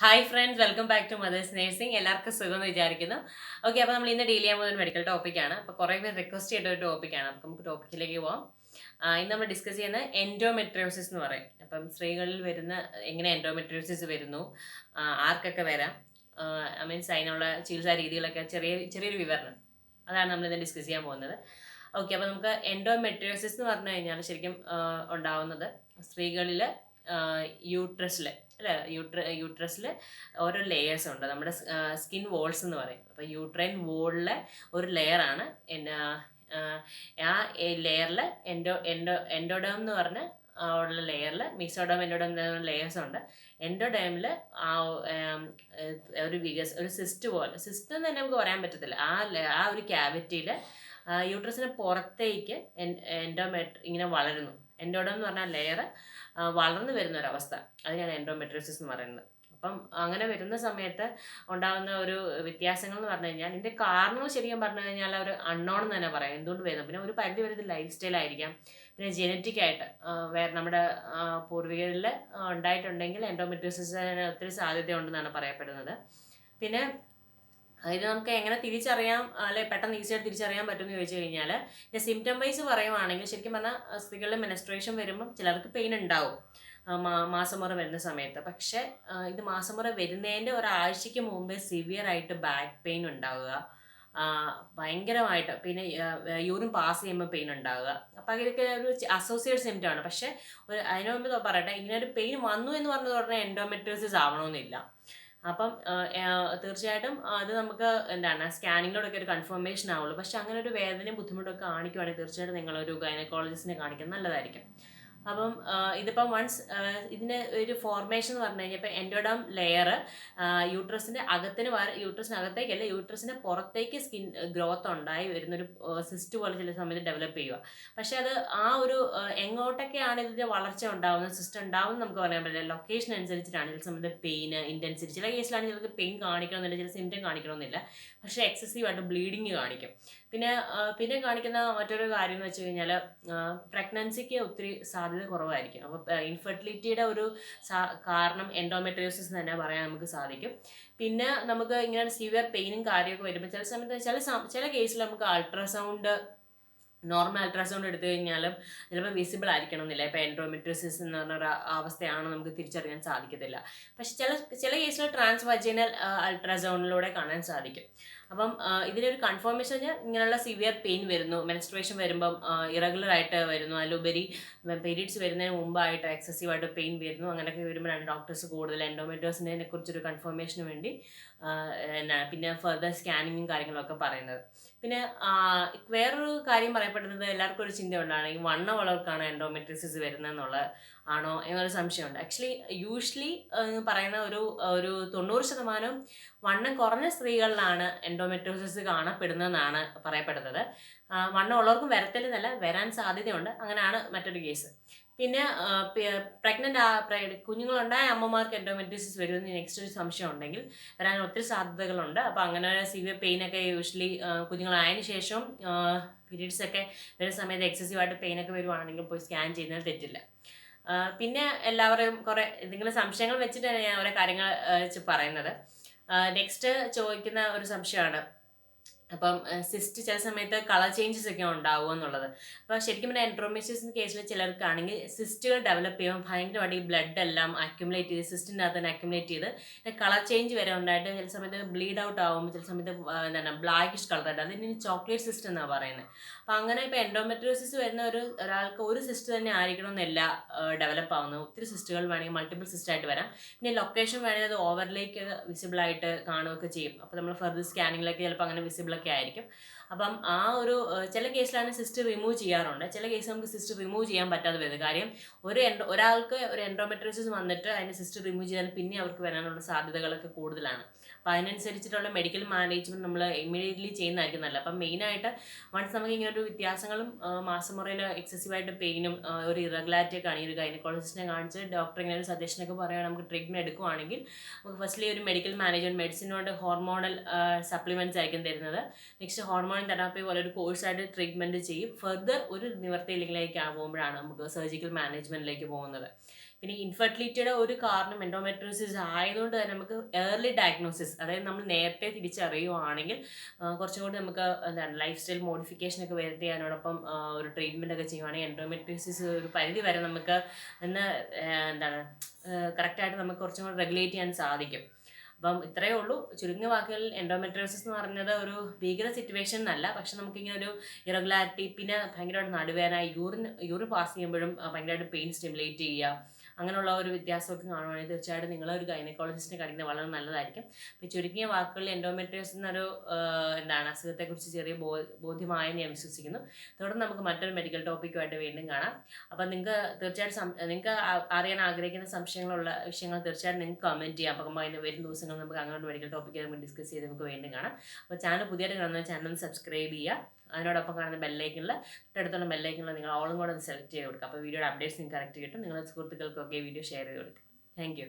Hi friends welcome back to mother's nursing എല്ലാവർക്കും സുഖം എന്ന് വിചാരിക്കുന്നു. ഓക്കെ അപ്പോൾ നമ്മൾ ഇന്ന് ഡീൽ ചെയ്യാൻ പോകുന്ന മെഡിക്കൽ ടോപ്പിക്കാണ് അപ്പോൾ കുറേ പേര് റിക്വസ്റ്റ് ചെയ്ത ഒരു ടോപ്പിക്കാണ് അപ്പോൾ നമുക്ക് ടോപ്പിക്കിലേക്ക് പോവാം. ഇന്ന് നമ്മൾ ഡിസ്കസ് ചെയ്യുന്നത് എൻഡോമെട്രിയോസിസ് എന്ന് പറയും. അപ്പം സ്ത്രീകളിൽ വരുന്ന എങ്ങനെ എൻഡോമെട്രിയോസിസ് വരുന്നു? ആർക്കൊക്കെ വരാം? ഐ മീൻസ് അതിനുള്ള ചികിത്സാ രീതികളൊക്കെ ചെറിയ ചെറിയൊരു വിവരണം. അതാണ് നമ്മൾ ഇന്ന് ഡിസ്കസ് ചെയ്യാൻ പോകുന്നത്. ഓക്കെ അപ്പോൾ നമുക്ക് എൻഡോമെട്രിയോസിസ് എന്ന് പറഞ്ഞു കഴിഞ്ഞാൽ ശരിക്കും ഉണ്ടാവുന്നത് സ്ത്രീകളിൽ യൂട്രസിൽ അല്ലേ യൂട്ര യൂട്രസിൽ ഓരോ ലെയേഴ്സ് ഉണ്ട്. നമ്മുടെ സ്കിൻ വോൾസ് എന്ന് പറയും. അപ്പോൾ യൂട്രൈൻ വോളിലെ ഒരു ലെയറാണ് ആ ലെയറിൽ എൻഡോ എൻഡോ എൻഡോഡേം എന്ന് പറഞ്ഞ ഉള്ള ലെയറിൽ മിക്സോഡോം എൻഡോഡോം ലെയേഴ്സ് ഉണ്ട്. എൻഡോഡേമിൽ ആ ഒരു വികസ് ഒരു സിസ്റ്റ് പോലെ സിസ്റ്റ് എന്ന് തന്നെ നമുക്ക് പറയാൻ പറ്റത്തില്ല. ആ ആ ഒരു ക്യാവിറ്റിയിൽ യൂട്രസിന് പുറത്തേക്ക് എൻഡോമെട്രി ഇങ്ങനെ വളരുന്നു. എൻഡോഡം എന്ന് പറഞ്ഞാൽ ലെയർ വളർന്നു വരുന്ന ഒരവസ്ഥ. അതിനാണ് എൻഡോമെട്രോസിസ് എന്ന് പറയുന്നത്. അപ്പം അങ്ങനെ വരുന്ന സമയത്ത് ഉണ്ടാകുന്ന ഒരു വ്യത്യാസങ്ങൾ എന്ന് പറഞ്ഞു കഴിഞ്ഞാൽ ഇതിന്റെ കാരണം ശരിക്കും പറഞ്ഞു കഴിഞ്ഞാൽ ഒരു അൺനോൺ എന്ന് തന്നെ പറയാം. എന്തുകൊണ്ട് വരുന്നത്? പിന്നെ ഒരു പരിധി വരെ ഇത് ലൈഫ് സ്റ്റൈൽ ആയിരിക്കാം. പിന്നെ ജനറ്റിക് ആയിട്ട് വേറെ നമ്മുടെ പൂർവികരിൽ ഉണ്ടായിട്ടുണ്ടെങ്കിൽ എൻഡോമെട്രോസിസിന് ഒത്തിരി സാധ്യതയുണ്ടെന്നാണ് പറയപ്പെടുന്നത്. പിന്നെ ഇത് നമുക്ക് എങ്ങനെ തിരിച്ചറിയാം അല്ലെ പെട്ടെന്ന് ഈസിയായിട്ട് തിരിച്ചറിയാൻ പറ്റുമെന്ന് ചോദിച്ചു കഴിഞ്ഞാൽ ഇതിന്റെ സിംറ്റം വൈസ് പറയുവാണെങ്കിൽ ശരിക്കും പറഞ്ഞാൽ സ്ത്രീകളുടെ മെനസ്ട്രേഷൻ വരുമ്പം ചിലർക്ക് പെയിൻ ഉണ്ടാവും. മാസമുറ വരുന്ന സമയത്ത്. പക്ഷേ ഇത് മാസമുറ വരുന്നതിന്റെ ഒരാഴ്ചയ്ക്ക് മുമ്പേ സിവിയർ ആയിട്ട് ബാക്ക് പെയിൻ ഉണ്ടാവുക. ഭയങ്കരമായിട്ട് പിന്നെ യൂറിൻ പാസ് ചെയ്യുമ്പോൾ പെയിൻ ഉണ്ടാവുക. അപ്പം അതൊക്കെ ഒരു അസോസിയേറ്റ് സിംറ്റം ആണ്. പക്ഷേ ഒരു അതിനു മുമ്പ് പറയട്ടെ ഇങ്ങനെ ഒരു പെയിൻ വന്നു എന്ന് പറഞ്ഞത് ഉടനെ എൻഡോമെട്രോസിസ് ആവണമെന്നില്ല അപ്പം തീർച്ചയായിട്ടും അത് നമുക്ക് എന്താണ് സ്കാനിങ്ങിലൂടെയൊക്കെ ഒരു കൺഫർമേഷൻ ആവുള്ളൂ. പക്ഷെ അങ്ങനെ ഒരു വേദനയും ബുദ്ധിമുട്ടൊക്കെ കാണിക്കുവാണെങ്കിൽ തീർച്ചയായിട്ടും നിങ്ങളൊരു ഗൈനക്കോളജിസ്റ്റിനെ കാണിക്കുന്നത് നല്ലതായിരിക്കും. അപ്പം ഇതിപ്പം വൺസ് ഇതിന്റെ ഒരു ഫോർമേഷൻ എന്ന് പറഞ്ഞു കഴിഞ്ഞാൽ ഇപ്പം എൻഡോഡം ലെയർ യൂട്രസിന്റെ അകത്തിന് യൂട്രസിന് അകത്തേക്കല്ല യൂട്രസിന്റെ പുറത്തേക്ക് സ്കിൻ ഗ്രോത്ത് ഉണ്ടായി വരുന്നൊരു സിസ്റ്റ് പോലെ ചില സമയത്ത് ഡെവലപ്പ് ചെയ്യുക പക്ഷേ അത് ആ ഒരു എങ്ങോട്ടൊക്കെയാണ് ഇതിന്റെ വളർച്ച ഉണ്ടാവുന്നത് സിസ്റ്റം ഉണ്ടാവുന്നത് നമുക്ക് പറയാൻ പറ്റില്ല. ലൊക്കേഷൻ അനുസരിച്ചിട്ടാണ് ചില സമയത്ത് പെയിൻ ഇന്റൻസിറ്റി ചില കേസിലാണ് ചിലർക്ക് പെയിൻ കാണിക്കണമെന്നില്ല ചില സിംറ്റം കാണിക്കണമെന്നില്ല. പക്ഷേ എക്സസീവ് ആയിട്ട് ബ്ലീഡിങ് കാണിക്കും. പിന്നെ പിന്നെ കാണിക്കുന്ന മറ്റൊരു കാര്യം എന്ന് വെച്ച് കഴിഞ്ഞാൽ പ്രഗ്നൻസിക്ക് ഒത്തിരി സാധ്യത കുറവായിരിക്കും. അപ്പോൾ ഇൻഫെർട്ടിലിറ്റിയുടെ ഒരു കാരണം എൻഡോമെട്രിയോസിസ് തന്നെ പറയാൻ നമുക്ക് സാധിക്കും. പിന്നെ നമുക്ക് ഇങ്ങനെ സിവിയർ പെയിനും കാര്യമൊക്കെ വരുമ്പോൾ ചില സമയത്ത് ചില ചില കേസിൽ നമുക്ക് അൾട്രാസൗണ്ട് നോർമൽ അൾട്രാസൗണ്ട് എടുത്തു കഴിഞ്ഞാലും ചിലപ്പോൾ വിസിബിൾ ആയിരിക്കണം എന്നില്ല ഇപ്പോൾ എൻഡ്രോമെട്രിസിസ് എന്ന് പറഞ്ഞ ഒരു അവസ്ഥയാണ് നമുക്ക് തിരിച്ചറിയാൻ സാധിക്കത്തില്ല. പക്ഷെ ചില ചില കേസിൽ ട്രാൻസ് വജൈനൽ അൾട്രാസൗണ്ടിലൂടെ കാണാൻ സാധിക്കും. അപ്പം ഇതിനൊരു കൺഫർമേഷൻ കഴിഞ്ഞാൽ ഇങ്ങനെയുള്ള സിവിയർ പെയിൻ വരുന്നു. മെൻസ്ട്രേഷൻ വരുമ്പം ഇറഗുലർ ആയിട്ട് വരുന്നു. അതിലുപരി പീരീഡ്സ് വരുന്നതിന് മുമ്പായിട്ട് എക്സസീവ് ആയിട്ട് പെയിൻ വരുന്നു. അങ്ങനെയൊക്കെ വരുമ്പോഴാണ് ഡോക്ടേഴ്സ് കൂടുതൽ എൻഡോമെറ്റോസിനെ കുറിച്ചൊരു കൺഫർമേഷന് വേണ്ടി എന്നാ പിന്നെ ഫർദർ സ്കാനിങ്ങും കാര്യങ്ങളൊക്കെ പറയുന്നത്. പിന്നെ വേറൊരു കാര്യം പറയപ്പെടുന്നത് എല്ലാവർക്കും ഒരു ചിന്ത ഉണ്ടാണ് ഈ വണ്ണമുള്ളവർക്കാണ് എൻഡോമെട്രിസിസ് വരുന്നതെന്നുള്ള ആണോ എന്നൊരു സംശയമുണ്ട്. ആക്ച്വലി യൂഷ്വലി പറയുന്ന ഒരു ഒരു തൊണ്ണൂറ് ശതമാനം വണ്ണം കുറഞ്ഞ സ്ത്രീകളിലാണ് എൻഡോമെട്രോസിസ് കാണപ്പെടുന്നതെന്നാണ് പറയപ്പെടുന്നത്. വണ്ണം ഉള്ളവർക്കും വരത്തില്ലെന്നല്ല വരാൻ സാധ്യതയുണ്ട്. അങ്ങനെയാണ് മറ്റൊരു കേസ് പിന്നെ പ്രഗ്നന്റ് ആ കുഞ്ഞുങ്ങളുണ്ടായ അമ്മമാർക്ക് എൻഡോമെട്രിസിസ് വരുമെന്ന് നെക്സ്റ്റ് ഒരു സംശയം ഉണ്ടെങ്കിൽ വരാൻ ഒത്തിരി സാധ്യതകളുണ്ട്. അപ്പോൾ അങ്ങനെ സിവിയർ പെയിനൊക്കെ യൂഷ്വലി കുഞ്ഞുങ്ങളായതിനു ശേഷം പീരീഡ്സ് ഒക്കെ വരുന്ന സമയത്ത് എക്സസീവ് ആയിട്ട് പെയിൻ ഒക്കെ വരുവാണെങ്കിൽ പോയി സ്കാൻ ചെയ്യുന്നതിൽ തെറ്റില്ല. പിന്നെ എല്ലാവരെയും കുറെ എന്തെങ്കിലും സംശയങ്ങൾ വെച്ചിട്ടാണ് ഞാൻ ഓരോ കാര്യങ്ങൾ വെച്ച് പറയുന്നത്. നെക്സ്റ്റ് ചോദിക്കുന്ന ഒരു സംശയമാണ്. അപ്പം സിസ്റ്റ് ചില സമയത്ത് കളർ ചേഞ്ചസ് ഒക്കെ ഉണ്ടാവുക എന്നുള്ളത്. അപ്പോൾ ശരിക്കും പറഞ്ഞാൽ എൻട്രോമിസിസ് കേസിൽ ചിലർക്കാണെങ്കിൽ സിസ്റ്റുകൾ ഡെവലപ്പ് ചെയ്യുമ്പോൾ ഭയങ്കരമായിട്ട് ഈ ബ്ലഡ് എല്ലാം അക്യുമുലേറ്റ് ചെയ്ത് സിസ്റ്റിന്റെ അകത്ത് തന്നെ അക്യുമുലേറ്റ് ചെയ്ത് കളർ ചേഞ്ച് വരെ ഉണ്ടായിട്ട് ചില സമയത്ത് ബ്ലീഡ് ഔട്ട് ആകുമ്പോൾ ചില സമയത്ത് എന്താണ് ബ്ലാക്കിഷ് കളറായിട്ട് അതിന് ചോക്ലേറ്റ് സിസ്റ്റ് എന്നാണ് പറയുന്നത് അപ്പോൾ അങ്ങനെ ഇപ്പോൾ എൻഡോമെട്രോസിസ് വരുന്ന ഒരു ഒരാൾക്ക് ഒരു സിസ്റ്റ് തന്നെ ആയിരിക്കണം എന്നല്ല ഡെവലപ്പ് ആവുന്നത്. ഒത്തിരി സിസ്റ്റുകൾ വേണമെങ്കിൽ മൾട്ടിപ്പിൾ സിസ്റ്റ് ആയിട്ട് വരാം. പിന്നെ ലൊക്കേഷൻ വേണമെങ്കിൽ അത് ഓവറിലേക്ക് വിസിബിൾ ആയിട്ട് കാണുകയൊക്കെ ചെയ്യും. അപ്പോൾ നമ്മൾ ഫർദർ സ്കാനിങ്ങിലൊക്കെ ചിലപ്പോൾ അങ്ങനെ വിസിബിൾ ഒക്കെ ആയിരിക്കും. അപ്പം ആ ഒരു ചില കേസിലാണ് സിസ്റ്റ് റിമൂവ് ചെയ്യാറുണ്ട്. ചില കേസ് നമുക്ക് സിസ്റ്റ് റിമൂവ് ചെയ്യാൻ പറ്റാതെ വരുന്നത്. കാര്യം ഒരു എൻഡോ ഒരാൾക്ക് ഒരു എൻഡോമെട്രോസിസ് വന്നിട്ട് അതിന്റെ സിസ്റ്റ് റിമൂവ് ചെയ്താൽ പിന്നെ അവർക്ക് വരാനുള്ള സാധ്യതകളൊക്കെ കൂടുതലാണ്. അപ്പോൾ അതിനനുസരിച്ചിട്ടുള്ള മെഡിക്കൽ മാനേജ്മെന്റ് നമ്മൾ ഇമ്മീഡിയറ്റ്ലി ചെയ്യുന്നതായിരിക്കും നല്ലത്. അപ്പം മെയിനായിട്ട് വൺസ് നമുക്ക് ഇങ്ങനെ ഒരു വ്യത്യാസങ്ങളും മാസമുറയിൽ എക്സസീവായിട്ട് പെയിനും ഒരു ഇറഗുലാരിറ്റി ഒക്കെ ആണെങ്കിൽ ഒരു ഗൈനക്കോളജിസ്റ്റിനെ കാണിച്ച് ഡോക്ടർ ഇങ്ങനെ ഒരു സജഷനൊക്കെ പറയുകയാണെങ്കിൽ നമുക്ക് ട്രീറ്റ്മെന്റ് എടുക്കുവാണെങ്കിൽ നമുക്ക് ഫസ്റ്റ്ലി ഒരു മെഡിക്കൽ മാനേജ്മെന്റ് മെഡിസിനോട് ഹോർമോണൽ സപ്ലിമെന്റ്സ് ആയിരിക്കും തരുന്നത്. നെക്സ്റ്റ് ഹോർമോൺ തെറാപ്പി പോലെ ഒരു കോഴ്സായിട്ട് ട്രീറ്റ്മെന്റ് ചെയ്യും. ഫർദർ ഒരു നിവർത്തിയില്ലെങ്കിലേക്ക് ആകുമ്പോഴാണ് നമുക്ക് സർജിക്കൽ മാനേജ്മെന്റിലേക്ക് പോകുന്നത്. പിന്നെ ഇൻഫെർട്ടിലിറ്റിയുടെ ഒരു കാരണം എൻഡോമെട്രോസിസ് ആയതുകൊണ്ട് തന്നെ നമുക്ക് ഏർലി ഡയഗ്നോസിസ് അതായത് നമ്മൾ നേരത്തെ തിരിച്ചറിയുവാണെങ്കിൽ കുറച്ചും കൂടി നമുക്ക് എന്താണ് ലൈഫ് സ്റ്റൈൽ മോഡിഫിക്കേഷൻ ഒക്കെ വരുത്തി അതിനോടൊപ്പം ഒരു ട്രീറ്റ്മെന്റ് ഒക്കെ ചെയ്യുവാണെങ്കിൽ എൻഡോമെട്രോസിസ് ഒരു പരിധി വരെ നമുക്ക് എന്ന് എന്താണ് കറക്റ്റായിട്ട് നമുക്ക് കുറച്ചും കൂടി റെഗുലേറ്റ് ചെയ്യാൻ സാധിക്കും. അപ്പം ഇത്രയേ ഉള്ളൂ. ചുരുങ്ങിയ വാക്കുകളിൽ എൻഡോമെട്രോസിസ് എന്ന് പറഞ്ഞത് ഒരു ഭീകര സിറ്റുവേഷൻ എന്നല്ല. പക്ഷെ നമുക്കിങ്ങനെ ഒരു ഇറഗുലാരിറ്റി പിന്നെ ഭയങ്കരമായിട്ട് നടുവേന യൂറിൻ യൂറിൻ പാസ് ചെയ്യുമ്പോഴും ഭയങ്കരമായിട്ട് പെയിൻ സ്റ്റിമുലേറ്റ് ചെയ്യുക അങ്ങനെയുള്ള ഒരു വ്യത്യാസമൊക്കെ കാണുവാണെങ്കിൽ തീർച്ചയായിട്ടും ഒരു ഗൈനക്കോളജിസ്റ്റിനെ കാണിക്കുന്നത് വളരെ നല്ലതായിരിക്കും. അപ്പോൾ ചുരുങ്ങിയ വാക്കുകളിൽ എൻഡോമെട്രിയോസ് എന്നൊരു എന്താണ് അസുഖത്തെക്കുറിച്ച് ചെറിയ ബോ ബോധ്യമായെന്ന് ഞാൻ വിശ്വസിക്കുന്നു തുടർന്ന് നമുക്ക് മറ്റൊരു മെഡിക്കൽ ടോപ്പിക്കുമായിട്ട് വീണ്ടും കാണാം. അപ്പം നിങ്ങൾക്ക് തീർച്ചയായിട്ടും നിങ്ങൾക്ക് അറിയാൻ ആഗ്രഹിക്കുന്ന സംശയങ്ങളുള്ള വിഷയങ്ങൾ തീർച്ചയായിട്ടും നിങ്ങൾക്ക് കമന്റ് ചെയ്യാം. അപ്പം അതിന് വരും ദിവസങ്ങൾ നമുക്ക് അങ്ങോട്ട് മെഡിക്കൽ ടോപ്പിക്ക് ഡിസ്കസ് ചെയ്ത് നമുക്ക് വീണ്ടും കാണാം. അപ്പോൾ ചാനൽ പുതിയതായിട്ട് കാണുന്ന ചാനൽ സബ്സ്ക്രൈബ് ചെയ്യുക. അതിനോടൊപ്പം കാണുന്ന ബെല്ലൈക്കനിൽ തൊട്ടടുത്തുള്ള ബെല്ലൈക്കനിൽ നിങ്ങൾ ഓളും കൂടെ ഒന്ന് സെലക്ട് ചെയ്ത് കൊടുക്കുക അപ്പോൾ വീഡിയോയുടെ അപ്ഡേറ്റ്സ് നിങ്ങൾക്ക് കറക്റ്റ് കിട്ടും. നിങ്ങളുടെ സുഹൃത്തുക്കൾക്കൊക്കെ വീഡിയോ ഷെയർ ചെയ്ത് കൊടുക്കുക താങ്ക്